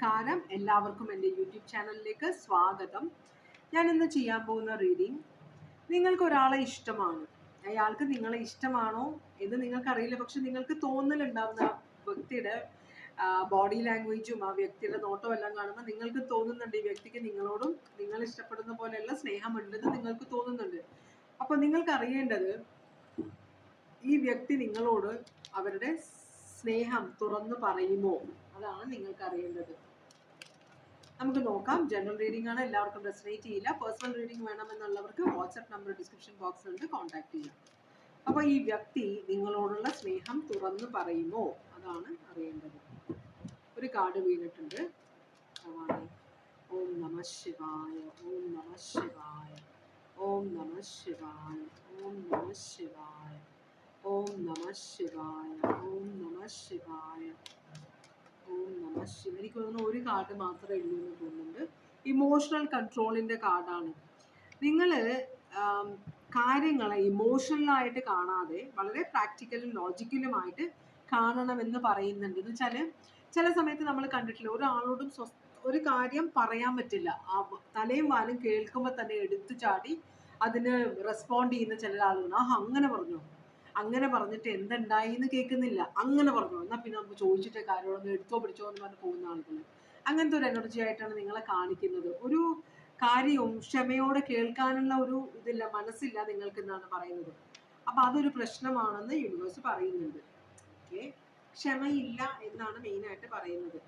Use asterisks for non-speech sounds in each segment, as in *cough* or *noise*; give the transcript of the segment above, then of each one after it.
നമസ്കാരം. എല്ലാവർക്കും എന്റെ യൂട്യൂബ് ചാനലിലേക്ക് സ്വാഗതം. ഞാൻ ഇന്ന് ചെയ്യാൻ പോകുന്ന റീഡിങ് നിങ്ങൾക്ക് ഒരാളെ ഇഷ്ടമാണ്. അയാൾക്ക് നിങ്ങളെ ഇഷ്ടമാണോ എന്ന് നിങ്ങൾക്കറിയില്ല. പക്ഷെ നിങ്ങൾക്ക് തോന്നലുണ്ടാവുന്ന വ്യക്തിയുടെ ബോഡി ലാംഗ്വേജും ആ വ്യക്തിയുടെ നോട്ടവും എല്ലാം കാണുമ്പോൾ നിങ്ങൾക്ക് തോന്നുന്നുണ്ട് ഈ വ്യക്തിക്ക് നിങ്ങളോടും നിങ്ങൾ ഇഷ്ടപ്പെടുന്ന പോലെയുള്ള സ്നേഹമുണ്ടെന്ന് നിങ്ങൾക്ക് തോന്നുന്നുണ്ട്. അപ്പോൾ നിങ്ങൾക്ക് അറിയേണ്ടത് ഈ വ്യക്തി നിങ്ങളോട് അവരുടെ സ്നേഹം തുറന്നു പറയുമോ? അതാണ് നിങ്ങൾക്ക് അറിയേണ്ടത് നമുക്ക് നോക്കാം. ജനറൽ റീഡിംഗ് ആണ്. എല്ലാവർക്കും റെസിനേറ്റ് ചെയ്യില്ല. പേഴ്സണൽ റീഡിംഗ് വേണമെന്നുള്ളവർക്ക് വാട്സപ്പ് നമ്പർ ഡിസ്ക്രിപ്ഷൻ ബോക്സിലുണ്ട് കോൺടാക്ട് ചെയ്യാം. അപ്പോൾ ഈ വ്യക്തി നിങ്ങളോടുള്ള സ്നേഹം തുറന്നു പറയുമോ? അതാണ് അറിയേണ്ടത്. ഒരു കാർഡ് വീണിട്ടുണ്ട്. ഓം നമ ശിവായ ഓം നമ ശിവായ ഓം നമ ശിവായ ഓം നമ ശിവായ ഓം നമ ശിവായ ഓം നമ ശിവായ. നമ എനിക്ക് തോന്നുന്നു ഒരു കാർഡ് മാത്രമേ ഉള്ളൂ എന്ന് തോന്നുന്നുണ്ട്. ഇമോഷണൽ കൺട്രോളിന്റെ കാർഡാണ്. നിങ്ങൾ കാര്യങ്ങളെ ഇമോഷണലായിട്ട് കാണാതെ വളരെ പ്രാക്ടിക്കലും ലോജിക്കലുമായിട്ട് കാണണമെന്ന് പറയുന്നുണ്ട്. എന്ന് വെച്ചാൽ ചില സമയത്ത് നമ്മൾ കണ്ടിട്ടില്ല ഒരാളോടും സ്വസ്ഥ ഒരു കാര്യം പറയാൻ പറ്റില്ല. ആ തലയും വാലും കേൾക്കുമ്പോൾ തന്നെ എടുത്തു ചാടി അതിന് റെസ്പോണ്ട് ചെയ്യുന്ന ചില ആളുകൾ ആ അങ്ങനെ പറഞ്ഞു? അങ്ങനെ പറഞ്ഞിട്ട് എന്തുണ്ടായി എന്ന് കേൾക്കുന്നില്ല. അങ്ങനെ പറഞ്ഞു. എന്നാൽ പിന്നെ നമുക്ക് ചോദിച്ചിട്ട് കാര്യങ്ങളൊന്നും എടുത്തോ പിടിച്ചോ എന്ന് പറഞ്ഞ് പോകുന്ന ആളുകൾ അങ്ങനത്തെ ഒരു എനർജി ആയിട്ടാണ് നിങ്ങളെ കാണിക്കുന്നത്. ഒരു കാര്യവും ക്ഷമയോടെ കേൾക്കാനുള്ള ഒരു ഇതില്ല മനസ്സില്ല നിങ്ങൾക്ക് എന്നാണ് പറയുന്നത്. അപ്പൊ അതൊരു പ്രശ്നമാണെന്ന് യൂണിവേഴ്സ് പറയുന്നുണ്ട്. ഓക്കെ ക്ഷമയില്ല എന്നാണ് മെയിനായിട്ട് പറയുന്നത്.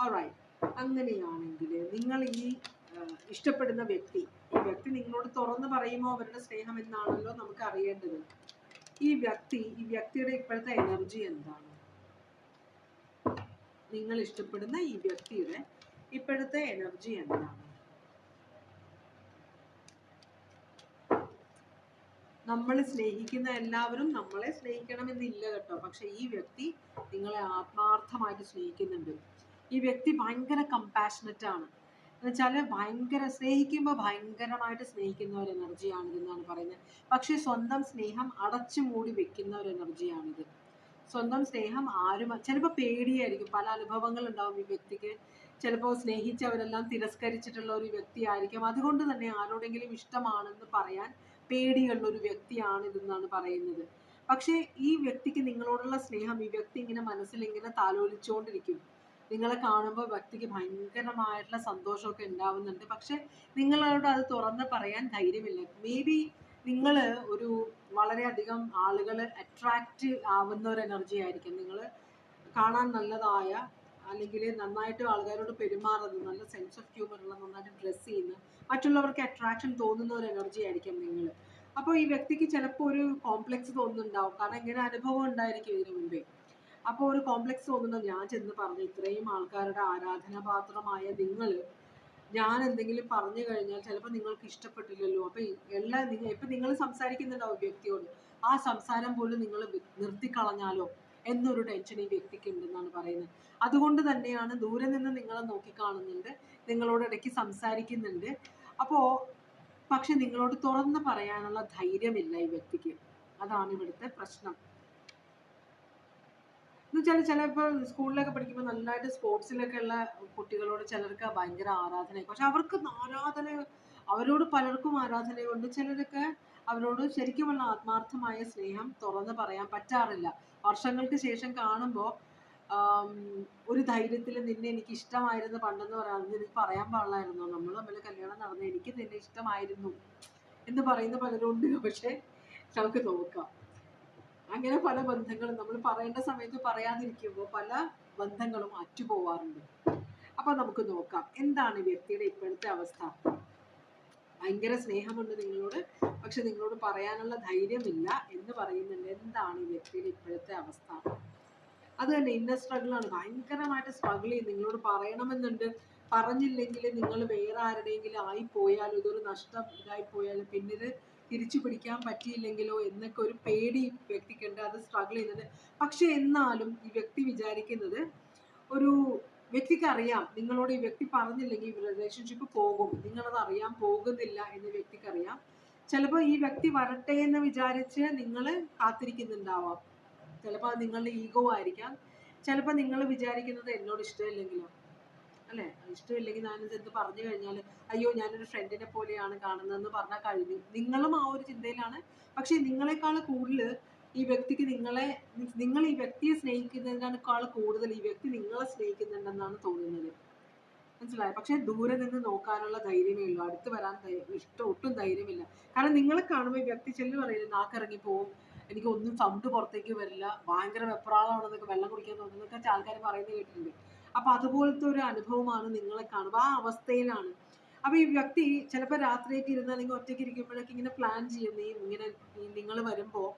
ഓൾറൈറ്റ് അങ്ങനെയാണെങ്കിൽ നിങ്ങൾ ഈ ഇഷ്ടപ്പെടുന്ന വ്യക്തി ഈ വ്യക്തി നിങ്ങളോട് തുറന്ന് പറയുമോ? അവരുടെ സ്നേഹം എന്നാണല്ലോ നമുക്ക് അറിയേണ്ടത്. ഈ വ്യക്തി ഈ വ്യക്തിയുടെ ഇപ്പോഴത്തെ എനർജി എന്താണ്? നിങ്ങൾ ഇഷ്ടപ്പെടുന്ന ഈ വ്യക്തിയുടെ ഇപ്പോഴത്തെ എനർജി എന്താണ്? നമ്മൾ സ്നേഹിക്കുന്ന എല്ലാവരും നമ്മളെ സ്നേഹിക്കണമെന്നില്ല കേട്ടോ. പക്ഷെ ഈ വ്യക്തി നിങ്ങളെ ആത്മാർത്ഥമായിട്ട് സ്നേഹിക്കുന്നുണ്ട്. ഈ വ്യക്തി ഭയങ്കര കമ്പാഷനറ്റ് ആണ്. എന്നുവെച്ചാൽ ഭയങ്കര സ്നേഹിക്കുമ്പോൾ ഭയങ്കരമായിട്ട് സ്നേഹിക്കുന്ന ഒരു എനർജിയാണിത് എന്നാണ് പറയുന്നത്. പക്ഷേ സ്വന്തം സ്നേഹം അടച്ചു മൂടി വെക്കുന്ന ഒരു എനർജിയാണിത് സ്വന്തം സ്നേഹം ആരും ചിലപ്പോൾ പേടിയായിരിക്കും. പല അനുഭവങ്ങൾ ഉണ്ടാവും ഈ വ്യക്തിക്ക്. ചിലപ്പോൾ സ്നേഹിച്ചവരെല്ലാം തിരസ്കരിച്ചിട്ടുള്ള ഒരു വ്യക്തിയായിരിക്കും. അതുകൊണ്ട് തന്നെ ആരോടെങ്കിലും ഇഷ്ടമാണെന്ന് പറയാൻ പേടിയുള്ള ഒരു വ്യക്തിയാണ് ഇതെന്നാണ് പറയുന്നത്. പക്ഷേ ഈ വ്യക്തിക്ക് നിങ്ങളോടുള്ള സ്നേഹം ഈ വ്യക്തി ഇങ്ങനെ മനസ്സിൽ ഇങ്ങനെ താലോലിച്ചുകൊണ്ടിരിക്കും നിങ്ങളെ കാണുമ്പോൾ വ്യക്തിക്ക് ഭയങ്കരമായിട്ടുള്ള സന്തോഷമൊക്കെ ഉണ്ടാവുന്നുണ്ട്. പക്ഷെ നിങ്ങളോട് അത് തുറന്ന് പറയാൻ ധൈര്യമില്ല. മേ ബി നിങ്ങൾ ഒരു വളരെയധികം ആളുകൾ അട്രാക്റ്റ് ആവുന്ന ഒരു എനർജി ആയിരിക്കും. നിങ്ങൾ കാണാൻ നല്ലതായ അല്ലെങ്കിൽ നന്നായിട്ട് ആൾക്കാരോട് പെരുമാറുന്ന നല്ല സെൻസ് ഓഫ് ഹ്യൂമർ ഉള്ള നന്നായിട്ട് ഡ്രസ്സ് ചെയ്യുന്ന മറ്റുള്ളവർക്ക് അട്രാക്ഷൻ തോന്നുന്ന ഒരു എനർജി ആയിരിക്കും നിങ്ങൾ അപ്പോൾ ഈ വ്യക്തിക്ക് ചിലപ്പോൾ ഒരു കോംപ്ലക്സ് തോന്നുന്നുണ്ടാവും. കാരണം ഇങ്ങനെ അനുഭവം ഉണ്ടായിരിക്കും ഇതിനു മുമ്പേ അപ്പോൾ ഒരു കോംപ്ലക്സ് തോന്നുന്നു. ഞാൻ ചെന്ന് പറഞ്ഞു ഇത്രയും ആൾക്കാരുടെ ആരാധനാപാത്രമായ നിങ്ങൾ ഞാൻ എന്തെങ്കിലും പറഞ്ഞു കഴിഞ്ഞാൽ ചിലപ്പോൾ നിങ്ങൾക്ക് ഇഷ്ടപ്പെട്ടില്ലല്ലോ. അപ്പൊ എല്ലാ നിങ്ങൾ ഇപ്പൊ നിങ്ങൾ സംസാരിക്കുന്നുണ്ടാവും വ്യക്തിയോട് ആ സംസാരം പോലും നിങ്ങൾ നിർത്തിക്കളഞ്ഞാലോ? എന്നൊരു ടെൻഷൻ ഈ വ്യക്തിക്ക് ഉണ്ടെന്നാണ് പറയുന്നത്. അതുകൊണ്ട് തന്നെയാണ് ദൂരെ നിന്ന് നിങ്ങളെ നോക്കിക്കാണുന്നുണ്ട് നിങ്ങളോട് ഇടയ്ക്ക് സംസാരിക്കുന്നുണ്ട്. അപ്പോൾ പക്ഷെ നിങ്ങളോട് തുറന്ന് പറയാനുള്ള ധൈര്യമില്ല ഈ വ്യക്തിക്ക്. അതാണ് ഇവിടുത്തെ പ്രശ്നം. എന്ന് വെച്ചാൽ ചിലപ്പോൾ സ്കൂളിലൊക്കെ പഠിക്കുമ്പോൾ നന്നായിട്ട് സ്പോർട്സിലൊക്കെ ഉള്ള കുട്ടികളോട് ചിലർക്ക് ഭയങ്കര ആരാധനയൊക്കെ പക്ഷെ അവർക്ക് ആരാധന അവരോട് പലർക്കും ആരാധനയുണ്ട് ചിലരൊക്കെ അവരോട് ശരിക്കുമുള്ള ആത്മാർത്ഥമായ സ്നേഹം തുറന്ന് പറയാൻ പറ്റാറില്ല. വർഷങ്ങൾക്ക് ശേഷം കാണുമ്പോൾ ഒരു ധൈര്യത്തിൽ നിന്നെ എനിക്ക് ഇഷ്ടമായിരുന്നു പണ്ടെന്ന് പറയാൻ നിനക്ക് പറയാൻ പാടില്ലായിരുന്നു? നമ്മൾ തമ്മിൽ കല്യാണം നടന്ന എനിക്ക് നിന്നെ ഇഷ്ടമായിരുന്നു എന്ന് പറയുന്ന പലരുണ്ട് പക്ഷെ നമുക്ക് നോക്കാം. അങ്ങനെ പല ബന്ധങ്ങളും നമ്മൾ പറയേണ്ട സമയത്ത് പറയാതിരിക്കുമ്പോൾ പല ബന്ധങ്ങളും അറ്റുപോവാറുണ്ട് അപ്പൊ നമുക്ക് നോക്കാം എന്താണ് വ്യക്തിയുടെ ഇപ്പോഴത്തെ അവസ്ഥ? ഭയങ്കര സ്നേഹമുണ്ട് നിങ്ങളോട് പക്ഷെ നിങ്ങളോട് പറയാനുള്ള ധൈര്യമില്ല എന്ന് പറയുന്നുണ്ട്. എന്താണ് വ്യക്തിയുടെ ഇപ്പോഴത്തെ അവസ്ഥ? അത് തന്നെ ഇന്നർ സ്ട്രഗിളാണ് ഭയങ്കരമായിട്ട് സ്ട്രഗിൾ ചെയ്യും. നിങ്ങളോട് പറയണമെന്നുണ്ട്. പറഞ്ഞില്ലെങ്കിൽ നിങ്ങൾ വേറെ ആരുടെയെങ്കിലും ആയിപ്പോയാൽ ഇതൊരു നഷ്ടം ഇതായി പോയാൽ പിന്നീട് തിരിച്ചു പിടിക്കാൻ പറ്റിയില്ലെങ്കിലോ എന്നൊക്കെ ഒരു പേടി വ്യക്തിക്കുണ്ട്. അത് സ്ട്രഗിൾ ചെയ്യുന്നുണ്ട് പക്ഷെ എന്നാലും ഈ വ്യക്തി വിചാരിക്കുന്നത് ഒരു വ്യക്തിക്ക് അറിയാം നിങ്ങളോട് ഈ വ്യക്തി പറഞ്ഞില്ലെങ്കിൽ റിലേഷൻഷിപ്പ് പോകും. നിങ്ങളത് അറിയാൻ പോകുന്നില്ല എന്ന് വ്യക്തിക്കറിയാം. ചിലപ്പോൾ ഈ വ്യക്തി വരട്ടെ എന്ന് വിചാരിച്ച് നിങ്ങൾ കാത്തിരിക്കുന്നുണ്ടാവാം. ചിലപ്പോൾ അത് നിങ്ങളുടെ ഈഗോ ആയിരിക്കാം. ചിലപ്പോൾ നിങ്ങൾ വിചാരിക്കുന്നത് എന്നോട് ഇഷ്ടമില്ലെങ്കിലോ. അല്ലേ? ഇഷ്ടമില്ലെങ്കിൽ ഞാനിത് എന്ത് പറഞ്ഞു കഴിഞ്ഞാൽ അയ്യോ ഞാനൊരു ഫ്രണ്ടിനെ പോലെയാണ് കാണുന്നതെന്ന് പറഞ്ഞാൽ കഴിഞ്ഞു. നിങ്ങളും ആ ഒരു ചിന്തയിലാണ്. പക്ഷേ നിങ്ങളെക്കാൾ കൂടുതൽ ഈ വ്യക്തിക്ക് നിങ്ങളെ നിങ്ങൾ ഈ വ്യക്തിയെ സ്നേഹിക്കുന്നതിനേക്കാൾ കൂടുതൽ ഈ വ്യക്തി നിങ്ങളെ സ്നേഹിക്കുന്നുണ്ടെന്നാണ് തോന്നുന്നത്. മനസ്സിലായോ? പക്ഷെ ദൂരെ നിന്ന് നോക്കാനുള്ള ധൈര്യമേ ഉള്ളൂ. അടുത്ത് വരാൻ ഇഷ്ടം ഒട്ടും ധൈര്യമില്ല. കാരണം നിങ്ങളെ കാണുമ്പോൾ വ്യക്തി ചെല്ലു പറയില്ല നാക്കിറങ്ങി പോവും. എനിക്ക് ഒന്നും സൗണ്ട് പുറത്തേക്ക് വരില്ല. ഭയങ്കര വെപ്രാളമാണെന്നൊക്കെ വെള്ളം കുടിക്കാൻ തോന്നുന്നൊക്കെ ആൾക്കാർ പറയുന്നത് കേട്ടിട്ടുണ്ട്. അപ്പൊ അതുപോലത്തെ ഒരു അനുഭവമാണ് നിങ്ങളെ കാണുമ്പോൾ ആ അവസ്ഥയിലാണ്. അപ്പൊ ഈ വ്യക്തി ചിലപ്പോൾ രാത്രിയൊക്കെ ഇരുന്ന് അല്ലെങ്കിൽ ഒറ്റയ്ക്ക് ഇരിക്കുമ്പോഴൊക്കെ ഇങ്ങനെ പ്ലാൻ ചെയ്യും നീ ഇങ്ങനെ നിങ്ങൾ വരുമ്പോൾ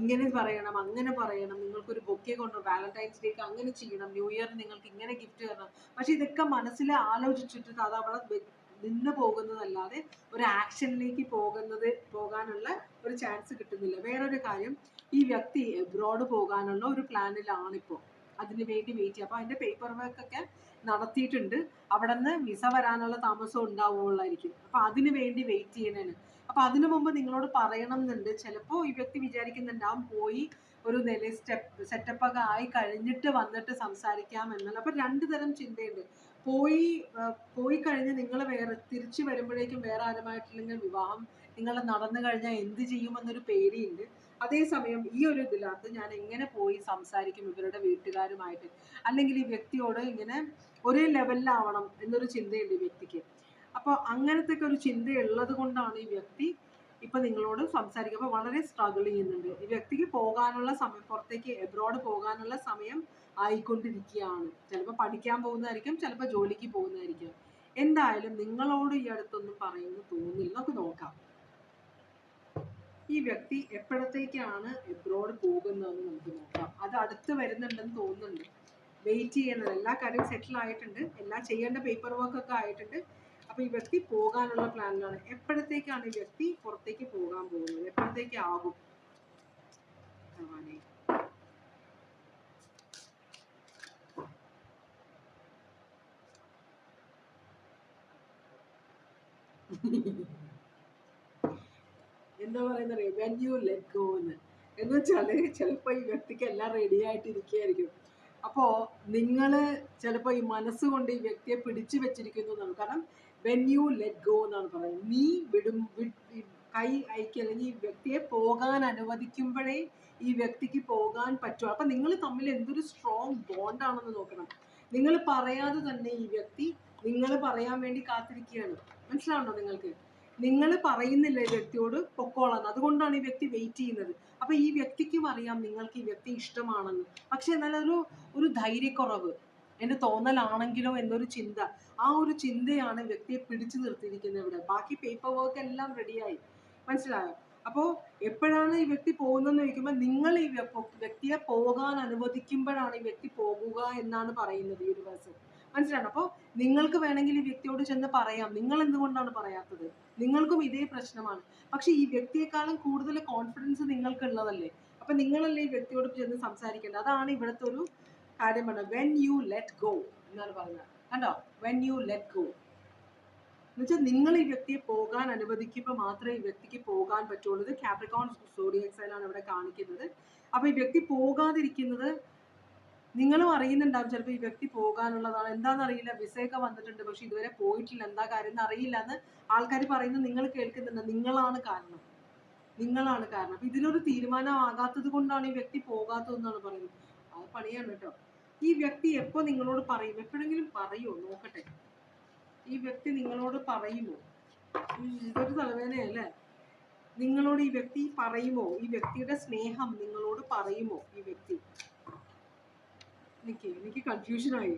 ഇങ്ങനെ പറയണം അങ്ങനെ പറയണം നിങ്ങൾക്കൊരു ബൊക്കെ കൊണ്ടു വാലന്റൈൻസ് ഡേക്ക് അങ്ങനെ ചെയ്യണം ന്യൂ ഇയർ നിങ്ങൾക്ക് ഇങ്ങനെ ഗിഫ്റ്റ് തരണം. പക്ഷെ ഇതൊക്കെ മനസ്സിൽ ആലോചിച്ചിട്ട് അത് അവിടെ നിന്ന് പോകുന്നതല്ലാതെ ഒരു ആക്ഷനിലേക്ക് പോകുന്നത് പോകാനുള്ള ഒരു ചാൻസ് കിട്ടുന്നില്ല. വേറൊരു കാര്യം ഈ വ്യക്തി എബ്രോഡ് പോകാനുള്ള ഒരു പ്ലാനിലാണിപ്പോൾ അതിന് വേണ്ടി വെയിറ്റ് ചെയ്യുക അപ്പോൾ അതിന്റെ പേപ്പർ വർക്ക് ഒക്കെ നടത്തിയിട്ടുണ്ട്. അവിടെ നിന്ന് വിസ വരാനുള്ള താമസം ഉണ്ടാവുകയുള്ളായിരിക്കും. അപ്പോൾ അതിന് വേണ്ടി വെയിറ്റ് ചെയ്യണേന് അപ്പോൾ അതിനു മുമ്പ് നിങ്ങളോട് പറയണം എന്നുണ്ട് ചിലപ്പോൾ ഈ വ്യക്തി വിചാരിക്കുന്നുണ്ടാവും പോയി ഒരു നില സ്റ്റെപ്പ് സെറ്റപ്പ് ഒക്കെ ആയി കഴിഞ്ഞിട്ട് വന്നിട്ട് സംസാരിക്കാം എന്നുള്ള അപ്പം രണ്ട് തരം ചിന്തയുണ്ട്. പോയി പോയി കഴിഞ്ഞ് നിങ്ങൾ വേറെ തിരിച്ചു വരുമ്പോഴേക്കും വേറെ ആരുമായിട്ടില്ലെങ്കിൽ വിവാഹം നിങ്ങൾ നടന്നു കഴിഞ്ഞാൽ എന്ത് ചെയ്യുമെന്നൊരു പേടിയുണ്ട്. അതേസമയം ഈ ഒരു ഇതിനകത്ത് ഞാൻ എങ്ങനെ പോയി സംസാരിക്കും ഇവരുടെ വീട്ടുകാരുമായിട്ട്? അല്ലെങ്കിൽ ഈ വ്യക്തിയോട് ഇങ്ങനെ ഒരേ ലെവലിലാവണം എന്നൊരു ചിന്തയുണ്ട് ഈ വ്യക്തിക്ക്. അപ്പോൾ അങ്ങനത്തെ ഒരു ചിന്ത ഉള്ളത് കൊണ്ടാണ് ഈ വ്യക്തി ഇപ്പൊ നിങ്ങളോട് സംസാരിക്കുമ്പോൾ വളരെ സ്ട്രഗിൾ ചെയ്യുന്നുണ്ട്. ഈ വ്യക്തിക്ക് പോകാനുള്ള സമയം പുറത്തേക്ക് എബ്രോഡ് പോകാനുള്ള സമയം ആയിക്കൊണ്ടിരിക്കുകയാണ്. ചിലപ്പോൾ പഠിക്കാൻ പോകുന്നതായിരിക്കും ചിലപ്പോൾ ജോലിക്ക് പോകുന്നതായിരിക്കും. എന്തായാലും നിങ്ങളോട് ഈ അടുത്തൊന്നും പറയുമെന്ന് തോന്നില്ല. നമുക്ക് നോക്കാം. ഈ വ്യക്തി എപ്പോഴത്തേക്കാണ് എബ്രോഡ് പോകുന്നതെന്ന് നമുക്ക് നോക്കാം. അത് അടുത്ത് വരുന്നുണ്ടെന്ന് തോന്നുന്നുണ്ട്. വെയിറ്റ് ചെയ്യുന്നത്. എല്ലാ കാര്യവും സെറ്റിൽ ആയിട്ടുണ്ട്. എല്ലാം ചെയ്യേണ്ട പേപ്പർ വർക്ക് ഒക്കെ ആയിട്ടുണ്ട്. അപ്പൊ ഈ വ്യക്തി പോകാനുള്ള പ്ലാനിലാണ് എപ്പോഴത്തേക്കാണ് ഈ വ്യക്തി പുറത്തേക്ക് പോകാൻ പോകുന്നത്? എപ്പോഴത്തേക്ക് ആകും? ഭഗവാനേ. *laughs* എന്താ പറയുന്നത് റെവന്യൂ യു എന്ന്. വെച്ചാൽ ചിലപ്പോ ഈ വ്യക്തിക്ക് എല്ലാം റെഡി ആയിട്ട് ഇരിക്കുകയായിരിക്കും അപ്പോ നിങ്ങൾ ചിലപ്പോ ഈ മനസ്സുകൊണ്ട് ഈ വ്യക്തിയെ പിടിച്ചു വെച്ചിരിക്കുന്നു എന്നാണ്. കാരണം വെൻ യു ലെറ്റ് ഗോ എന്നാണ് പറയുന്നത്. നീ വിടും കൈ അയക്കുക അല്ലെങ്കിൽ ഈ വ്യക്തിയെ പോകാൻ അനുവദിക്കുമ്പോഴേ ഈ വ്യക്തിക്ക് പോകാൻ പറ്റും. അപ്പൊ നിങ്ങൾ തമ്മിൽ എന്തൊരു സ്ട്രോങ് ബോണ്ടാണെന്ന് നോക്കണം. നിങ്ങൾ പറയാതെ തന്നെ ഈ വ്യക്തി നിങ്ങൾ പറയാൻ വേണ്ടി കാത്തിരിക്കുകയാണ്. മനസ്സിലാവുണ്ടോ നിങ്ങൾക്ക്? നിങ്ങൾ പറയുന്നില്ല ഈ വ്യക്തിയോട് പൊക്കോളാന്ന്. അതുകൊണ്ടാണ് ഈ വ്യക്തി വെയിറ്റ് ചെയ്യുന്നത്. അപ്പൊ ഈ വ്യക്തിക്കും അറിയാം നിങ്ങൾക്ക് ഈ വ്യക്തി ഇഷ്ടമാണെന്ന്. പക്ഷെ എന്നാൽ ഒരു ഒരു ധൈര്യക്കുറവ് എന്റെ തോന്നലാണെങ്കിലോ എന്നൊരു ചിന്ത. ആ ഒരു ചിന്തയാണ് വ്യക്തിയെ പിടിച്ചു നിർത്തിയിരിക്കുന്നത് ഇവിടെ. ബാക്കി പേപ്പർ വർക്ക് എല്ലാം റെഡിയായി മനസ്സിലായോ? അപ്പോ എപ്പോഴാണ് ഈ വ്യക്തി പോകുന്നതെന്ന് ചോദിക്കുമ്പോൾ നിങ്ങൾ ഈ വ്യക്തിയെ പോകാൻ അനുവദിക്കുമ്പോഴാണ് ഈ വ്യക്തി പോകുക എന്നാണ് പറയുന്നത് ഈ യൂണിവേഴ്സ് മനസ്സിലാണോ അപ്പോൾ നിങ്ങൾക്ക് വേണമെങ്കിൽ ഈ വ്യക്തിയോട് ചെന്ന് പറയാം. നിങ്ങൾ എന്തുകൊണ്ടാണ് പറയാത്തത്? നിങ്ങൾക്കും ഇതേ പ്രശ്നമാണ്. പക്ഷെ ഈ വ്യക്തിയെക്കാളും കൂടുതൽ കോൺഫിഡൻസ് നിങ്ങൾക്ക് ഉള്ളതല്ലേ അപ്പൊ നിങ്ങളല്ലേ ഈ വ്യക്തിയോട് ചെന്ന് സംസാരിക്കേണ്ടത്? അതാണ് ഇവിടുത്തെ ഒരു കാര്യം പറഞ്ഞത്. വെൻ യു ലെറ്റ് ഗോ എന്നാണ് പറഞ്ഞത് കണ്ടോ? വെൻ യു ലെറ്റ് ഗോ എന്നുവെച്ചാൽ നിങ്ങൾ ഈ വ്യക്തിയെ പോകാൻ അനുവദിക്കുമ്പോൾ മാത്രമേ ഈ വ്യക്തിക്ക് പോകാൻ പറ്റുള്ളൂ. ഇത് കാപ്രിക്കോൺ സോഡിയക്സൈലാണ് ഇവിടെ കാണിക്കുന്നത്. അപ്പൊ ഈ വ്യക്തി പോകാതിരിക്കുന്നത് നിങ്ങളും അറിയുന്നുണ്ടാവും ചിലപ്പോൾ ഈ വ്യക്തി പോകാനുള്ളതാണ്. എന്താണെന്ന് അറിയില്ല വിസയൊക്കെ വന്നിട്ടുണ്ട്. പക്ഷെ ഇതുവരെ പോയിട്ടില്ല. എന്താ കാര്യം എന്ന് അറിയില്ല എന്ന് ആൾക്കാർ പറയുന്നത് നിങ്ങൾ കേൾക്കുന്നുണ്ട്. നിങ്ങളാണ് കാരണം. നിങ്ങളാണ് കാരണം. ഇതിനൊരു തീരുമാനമാകാത്തത് കൊണ്ടാണ് ഈ വ്യക്തി പോകാത്തതെന്നാണ് പറയുന്നത്. അത് പണിയാണ് കേട്ടോ. ഈ വ്യക്തി എപ്പോ നിങ്ങളോട് പറയും? എപ്പോഴെങ്കിലും പറയുമോ നോക്കട്ടെ. ഈ വ്യക്തി നിങ്ങളോട് പറയുമോ? ഇതൊരു തലവേദനയല്ലേ നിങ്ങളോട് ഈ വ്യക്തി പറയുമോ? ഈ വ്യക്തിയുടെ സ്നേഹം നിങ്ങളോട് പറയുമോ? ഈ വ്യക്തി? എനിക്ക് എനിക്ക് കൺഫ്യൂഷൻ ആയി.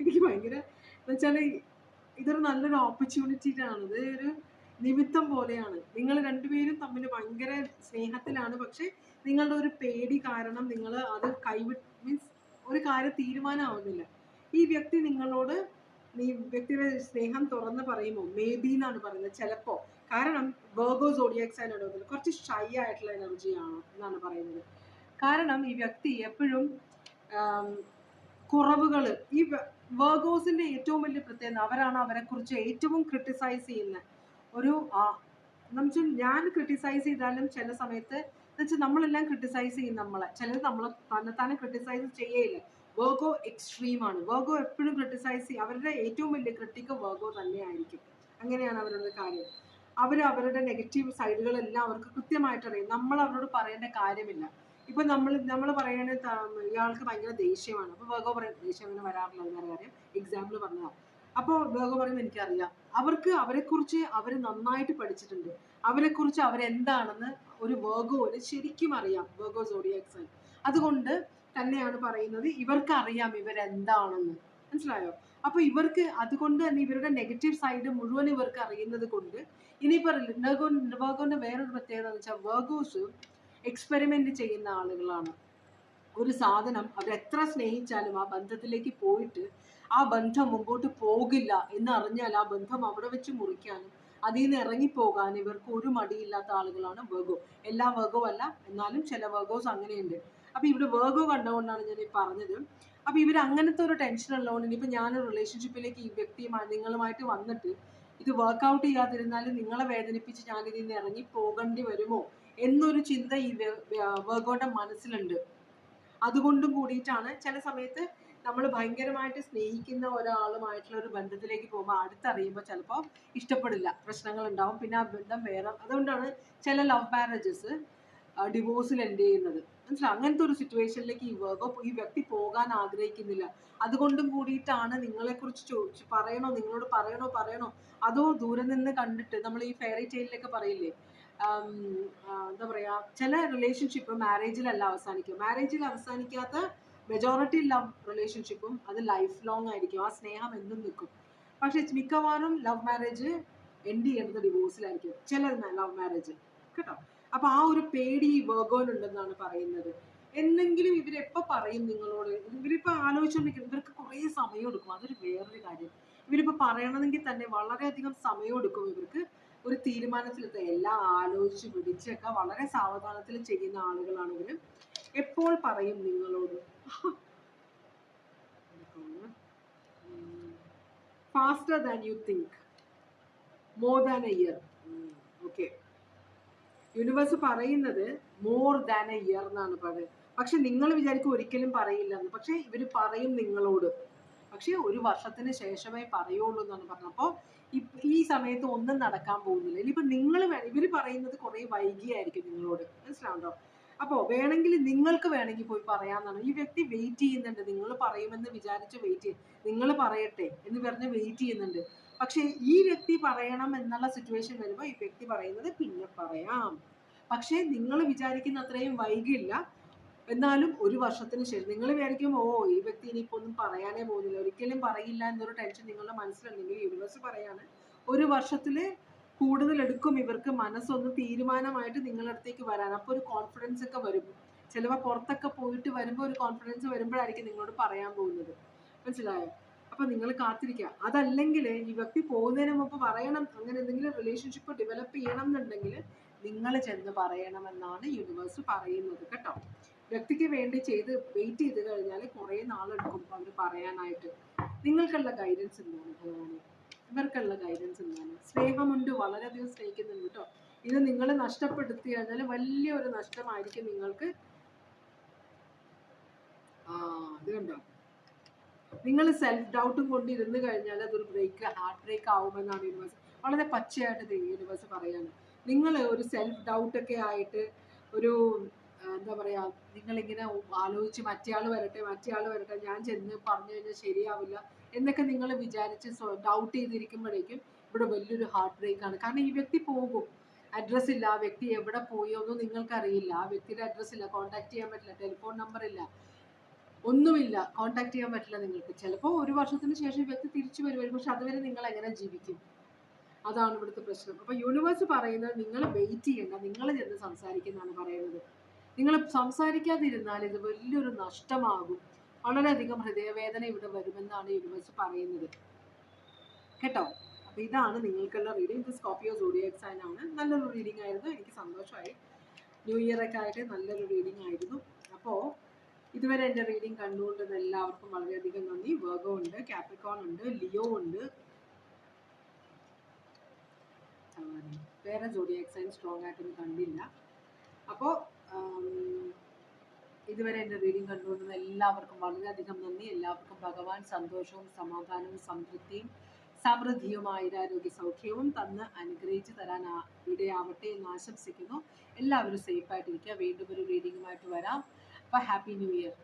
എനിക്ക് ഭയങ്കര എന്ന് വെച്ചാൽ ഇതൊരു നല്ലൊരു ഓപ്പർച്യൂണിറ്റി ആണ് ഇത് ഒരു നിമിത്തം പോലെയാണ്. നിങ്ങൾ രണ്ടുപേരും തമ്മിൽ ഭയങ്കര സ്നേഹത്തിലാണ്. പക്ഷെ നിങ്ങളുടെ ഒരു പേടി കാരണം നിങ്ങൾ അത് കൈവിട്ട് മീൻസ് ഒരു കാര്യം തീരുമാനമാവുന്നില്ല. ഈ വ്യക്തി നിങ്ങളോട് നീ വ്യക്തിയുടെ സ്നേഹം തുറന്ന് പറയുമോ? മേ ബി എന്നാണ് പറയുന്നത്. ചിലപ്പോ. കാരണം വേർഗോ സോഡിയാക് സൈൻ ഇടുന്നത് കുറച്ച് ഷൈ ആയിട്ടുള്ള എനർജിയാണ് എന്നാണ് പറയുന്നത്. കാരണം ഈ വ്യക്തി എപ്പോഴും കുറവുകൾ ഈ വേർഗോസിന്റെ ഏറ്റവും വലിയ പ്രത്യേകത അവരാണ് അവരെ കുറിച്ച് ഏറ്റവും ക്രിട്ടിസൈസ് ചെയ്യുന്ന. ഒരു എന്നുവെച്ചാൽ ഞാൻ ക്രിട്ടിസൈസ് ചെയ്താലും ചില സമയത്ത് എന്നുവെച്ചാൽ നമ്മളെല്ലാം ക്രിട്ടിസൈസ് ചെയ്യും നമ്മളെ. ചിലർ നമ്മളെ തന്നെത്താനെ ക്രിട്ടിസൈസ് ചെയ്യേയില്ല. വേർഗോ എക്സ്ട്രീം ആണ്. വേർഗോ എപ്പോഴും ക്രിട്ടിസൈസ് ചെയ്യും. അവരുടെ ഏറ്റവും വലിയ ക്രിട്ടിക്ക് വേർഗോ തന്നെയായിരിക്കും. അങ്ങനെയാണ് അവരുടെ കാര്യം. അവർ അവരുടെ നെഗറ്റീവ് സൈഡുകളെല്ലാം അവർക്ക് കൃത്യമായിട്ട് അറിയാം. നമ്മൾ അവരോട് പറയേണ്ട കാര്യമില്ല. ഇപ്പൊ നമ്മൾ നമ്മൾ പറയണ ഇയാൾക്ക് ഭയങ്കര ദേഷ്യമാണ്. അപ്പൊ വേഗോ പറയും ദേഷ്യം അങ്ങനെ വരാറില്ല വേറെ കാര്യം എക്സാമ്പിൾ പറഞ്ഞതാണ് അപ്പോൾ വേഗം പറയും എനിക്കറിയാം അവർക്ക് അവരെക്കുറിച്ച് അവർ നന്നായിട്ട് പഠിച്ചിട്ടുണ്ട്. അവരെക്കുറിച്ച് അവരെന്താണെന്ന് ഒരു വേഗോന് ശരിക്കും അറിയാം. വേഗോ സോഡിയാക് സൈൻ അതുകൊണ്ട് തന്നെയാണ് പറയുന്നത് ഇവർക്ക് അറിയാം ഇവരെന്താണെന്ന്. മനസ്സിലായോ? അപ്പൊ ഇവർക്ക് അതുകൊണ്ട് തന്നെ ഇവരുടെ നെഗറ്റീവ് സൈഡ് മുഴുവൻ ഇവർക്ക് അറിയുന്നത് കൊണ്ട് ഇനിയിപ്പോ വേഗോന്റെ വേറൊരു പ്രത്യേകത എന്ന് വെച്ചാൽ വേഗോസ് എക്സ്പെരിമെന്റ് ചെയ്യുന്ന ആളുകളാണ്. ഒരു സാധനം അവരെത്ര സ്നേഹിച്ചാലും ആ ബന്ധത്തിലേക്ക് പോയിട്ട് ആ ബന്ധം മുമ്പോട്ട് പോകില്ല എന്നറിഞ്ഞാൽ ആ ബന്ധം അവിടെ വെച്ച് മുറിക്കാനും അതിൽ നിന്ന് ഇറങ്ങിപ്പോകാൻ ഇവർക്ക് ഒരു മടിയില്ലാത്ത ആളുകളാണ് വേഗോ എല്ലാ വേഗോ അല്ല എന്നാലും ചില വേഗോസ് അങ്ങനെയുണ്ട്. അപ്പൊ ഇവിടെ വേഗോ കണ്ടുകൊണ്ടാണ് ഞാൻ ഈ പറഞ്ഞത്. അപ്പൊ ഇവർ അങ്ങനത്തെ ഒരു ടെൻഷൻ ഉള്ളതുകൊണ്ട് ഇനിയിപ്പോ ഞാനൊരു റിലേഷൻഷിപ്പിലേക്ക് ഈ വ്യക്തിയുമായി നിങ്ങളുമായിട്ട് വന്നിട്ട് ഇത് വർക്ക്ഔട്ട് ചെയ്യാതിരുന്നാൽ നിങ്ങളെ വേദനിപ്പിച്ച് ഞാൻ ഇതിൽ നിന്ന് ഇറങ്ങി പോകേണ്ടി വരുമോ? എന്നൊരു ചിന്ത ഈ വേഗോടെ മനസ്സിലുണ്ട്. അതുകൊണ്ടും കൂടിയിട്ടാണ് ചില സമയത്ത് നമ്മൾ ഭയങ്കരമായിട്ട് സ്നേഹിക്കുന്ന ഒരാളുമായിട്ടുള്ള ഒരു ബന്ധത്തിലേക്ക് പോകുമ്പോൾ അടുത്തറിയുമ്പോൾ ചിലപ്പോൾ ഇഷ്ടപ്പെടില്ല. പ്രശ്നങ്ങൾ ഉണ്ടാവും പിന്നെ ആ ബന്ധം വേറെ അതുകൊണ്ടാണ് ചില ലവ് മാരേജസ് ഡിവോഴ്സിൽ എൻഡ് ചെയ്യുന്നത്. മനസ്സിലായി? അങ്ങനത്തെ ഒരു സിറ്റുവേഷനിലേക്ക് ഈ വേഗം ഈ വ്യക്തി പോകാൻ ആഗ്രഹിക്കുന്നില്ല. അതുകൊണ്ടും കൂടിയിട്ടാണ് നിങ്ങളെക്കുറിച്ച് ചോദിച്ചു പറയണോ നിങ്ങളോട് പറയണോ പറയണോ? അതോ ദൂരെ നിന്ന് കണ്ടിട്ട് നമ്മൾ ഈ ഫെയറി ടെയിലൊക്കെ പറയില്ലേ? എന്താ പറയാ ചില റിലേഷൻഷിപ്പ് മാരേജിലല്ല അവസാനിക്കും മാരേജിൽ അവസാനിക്കാത്ത മെജോറിറ്റി ലവ് റിലേഷൻഷിപ്പും അത് ലൈഫ് ലോങ് ആയിരിക്കും. ആ സ്നേഹം എന്നും നിൽക്കും. പക്ഷെ മിക്കവാറും ലവ് മാരേജ് എൻഡ് ചെയ്യുന്നത് ഡിവോഴ്സിലായിരിക്കും ചില ലവ് മാരേജ് കേട്ടോ? അപ്പൊ ആ ഒരു പേടി ഈ വേഗോനുണ്ടെന്നാണ് പറയുന്നത്. എന്തെങ്കിലും ഇവരെപ്പോ പറയും നിങ്ങളോട്? ഇവരിപ്പോ ആലോചിച്ചുകൊണ്ടിരിക്കും ഇവർക്ക് കുറേ സമയം എടുക്കും. അതൊരു വേറൊരു കാര്യം. ഇവരിപ്പോ പറയണമെങ്കിൽ തന്നെ വളരെയധികം സമയം എടുക്കും ഇവർക്ക്. ഒരു തീരുമാനത്തിലെത്തുക. എല്ലാം ആലോചിച്ച് പിടിച്ചൊക്കെ വളരെ സാവധാനത്തിൽ ചെയ്യുന്ന ആളുകളാണ് ഇവർ. എപ്പോൾ പറയും നിങ്ങളോട്? Faster than you think more than a year okay universe പറയുന്നത് മോർ ദാൻ എ ഇയർ എന്നാണ് പറയുന്നത്. പക്ഷെ നിങ്ങൾ വിചാരിക്കും ഒരിക്കലും പറയില്ലെന്ന്. പക്ഷെ ഇവർ പറയും നിങ്ങളോട്. പക്ഷെ ഒരു വർഷത്തിന് ശേഷമേ പറയുള്ളൂ എന്നാണ് പറഞ്ഞപ്പോൾ ഈ സമയത്ത് ഒന്നും നടക്കാൻ പോകുന്നില്ല. ഇനിയിപ്പൊ നിങ്ങൾ ഇവർ പറയുന്നത് കുറെ വൈകിയായിരിക്കും നിങ്ങളോട്. മനസ്സിലാവുണ്ടോ? അപ്പോൾ വേണമെങ്കിൽ നിങ്ങൾക്ക് വേണമെങ്കിൽ പോയി പറയാമെന്നാണ് ഈ വ്യക്തി വെയിറ്റ് ചെയ്യുന്നുണ്ട്. നിങ്ങൾ പറയുമെന്ന് വിചാരിച്ച് വെയിറ്റ് ചെയ്യും നിങ്ങൾ പറയട്ടെ എന്ന് പറഞ്ഞ് വെയിറ്റ് ചെയ്യുന്നുണ്ട്. പക്ഷേ ഈ വ്യക്തി പറയണം എന്നുള്ള സിറ്റുവേഷൻ വരുമ്പോൾ ഈ വ്യക്തി പറയുന്നത് പിന്നെ പറയാം. പക്ഷേ നിങ്ങൾ വിചാരിക്കുന്ന അത്രയും വൈകില്ല. എന്നാലും ഒരു വർഷത്തിന് ശേഷം നിങ്ങൾ വിചാരിക്കും ഓ ഈ വ്യക്തി ഇനിയിപ്പോ ഒന്നും പറയാനേ പോകുന്നില്ല. ഒരിക്കലും പറയില്ല എന്നൊരു ടെൻഷൻ നിങ്ങളുടെ മനസ്സിലുണ്ടെങ്കിൽ യൂണിവേഴ്സ് പറയാണ് ഒരു വർഷത്തിൽ കൂടുതൽ എടുക്കും ഇവർക്ക് മനസ്സൊന്ന് തീരുമാനമായിട്ട് നിങ്ങളുടെ അടുത്തേക്ക് വരാൻ. അപ്പോൾ ഒരു കോൺഫിഡൻസ് ഒക്കെ വരും. ചിലപ്പോൾ പുറത്തൊക്കെ പോയിട്ട് വരുമ്പോൾ ഒരു കോൺഫിഡൻസ് വരുമ്പോഴായിരിക്കും നിങ്ങളോട് പറയാൻ പോകുന്നത്. മനസ്സിലായോ? അപ്പൊ നിങ്ങൾ കാത്തിരിക്കുക. അതല്ലെങ്കിൽ ഈ വ്യക്തി പോകുന്നതിന് മുമ്പ് പറയണം അങ്ങനെ എന്തെങ്കിലും റിലേഷൻഷിപ്പ് ഡെവലപ്പ് ചെയ്യണം എന്നുണ്ടെങ്കിൽ നിങ്ങൾ ചെന്ന് പറയണമെന്നാണ് യൂണിവേഴ്സ് പറയുന്നത്. കേട്ടോ? വ്യക്തിക്ക് വേണ്ടി ചെയ്ത് വെയിറ്റ് ചെയ്ത് കഴിഞ്ഞാൽ കുറേ നാളെടുക്കും അവർ പറയാനായിട്ട്. നിങ്ങൾക്കുള്ള ഗൈഡൻസ് എന്താണ് ഭഗവാനെ? ഇവർക്കുള്ള ഗൈഡൻസ് എന്താണ്? സ്നേഹമുണ്ട് വളരെയധികം സ്നേഹിക്കുന്നുണ്ട് കേട്ടോ ഇത് നിങ്ങൾ നഷ്ടപ്പെടുത്തി കഴിഞ്ഞാൽ വലിയൊരു നഷ്ടമായിരിക്കും നിങ്ങൾക്ക്. ആ അത് കണ്ടോ? നിങ്ങൾ സെൽഫ് ഡൗട്ടും കൊണ്ട് ഇരുന്ന് കഴിഞ്ഞാൽ അതൊരു ബ്രേക്ക് ഹാർട്ട് ബ്രേക്ക് ആവുമെന്നാണ് യൂണിവേഴ്സ് വളരെ പച്ചയായിട്ട് യൂണിവേഴ്സ് പറയാണ്. നിങ്ങൾ ഒരു സെൽഫ് ഡൗട്ടൊക്കെ ആയിട്ട് ഒരു എന്താ പറയാ നിങ്ങളിങ്ങനെ ആലോചിച്ച് മറ്റേയാൾ വരട്ടെ മറ്റേയാൾ വരട്ടെ ഞാൻ ചെന്ന് പറഞ്ഞു കഴിഞ്ഞാൽ ശരിയാവില്ല എന്നൊക്കെ നിങ്ങൾ വിചാരിച്ച് ഡൗട്ട് ചെയ്തിരിക്കുമ്പോഴേക്കും ഇവിടെ വലിയൊരു ഹാർട്ട് ബ്രേക്കാണ് കാരണം ഈ വ്യക്തി പോകും. അഡ്രസ് ഇല്ല ആ വ്യക്തി എവിടെ പോയോ ഒന്നും നിങ്ങൾക്കറിയില്ല. ആ വ്യക്തിയുടെ അഡ്രസ് ഇല്ല കോൺടാക്ട് ചെയ്യാൻ പറ്റില്ല ടെലിഫോൺ നമ്പർ ഇല്ല. ഒന്നുമില്ല കോൺടാക്ട് ചെയ്യാൻ പറ്റില്ല നിങ്ങൾക്ക്. ചിലപ്പോൾ ഒരു വർഷത്തിന് ശേഷം വ്യക്തി തിരിച്ചു വരും പക്ഷെ അതുവരെ നിങ്ങൾ എങ്ങനെ ജീവിക്കും? അതാണ് ഇവിടുത്തെ പ്രശ്നം. അപ്പൊ യൂണിവേഴ്സ് പറയുന്നത് നിങ്ങൾ വെയിറ്റ് ചെയ്യണ്ട നിങ്ങൾ ചെന്ന് സംസാരിക്കുന്നതാണ് പറയുന്നത്. നിങ്ങൾ സംസാരിക്കാതിരുന്നാൽ ഇത് വലിയൊരു നഷ്ടമാകും. വളരെയധികം ഹൃദയവേദന ഇവിടെ വരുമെന്നാണ് യൂണിവേഴ്സ് പറയുന്നത്. കേട്ടോ? അപ്പൊ ഇതാണ് നിങ്ങൾക്കുള്ള റീഡിംഗ് ഇത് സ്കോപ്പിയോ സോഡിയക് സൈൻ ആണ്. നല്ലൊരു റീഡിംഗ് ആയിരുന്നു. എനിക്ക് സന്തോഷമായി. ന്യൂ ഇയർ ഒക്കെ ആയിട്ട് നല്ലൊരു റീഡിംഗ് ആയിരുന്നു. അപ്പോൾ ഇതുവരെ എന്റെ റീഡിംഗ് കണ്ടുകൊണ്ടിരുന്ന എല്ലാവർക്കും വളരെയധികം നന്ദി. വേഗോ ഉണ്ട് കാപ്രിക്കോൺ ഉണ്ട് ലിയോ ഉണ്ട്. വേറെ ജോഡി എക്സൈൻ സ്ട്രോങ് ആയിട്ടൊന്നും കണ്ടില്ല. അപ്പോൾ ഇതുവരെ എന്റെ റീഡിംഗ് കണ്ടുകൊണ്ടുന്ന എല്ലാവർക്കും വളരെയധികം നന്ദി. എല്ലാവർക്കും ഭഗവാൻ സന്തോഷവും സമാധാനവും സംതൃപ്തിയും സമൃദ്ധിയും ആയുരാരോഗ്യ സൗഖ്യവും തന്ന് അനുഗ്രഹിച്ച് തരാൻ ഇടയാവട്ടെ എന്ന് ആശംസിക്കുന്നു. എല്ലാവരും സേഫായിട്ടിരിക്കുക വീണ്ടും ഒരു റീഡിങ്ങുമായിട്ട് വരാം. അപ്പോൾ ഹാപ്പി ന്യൂ ഇയർ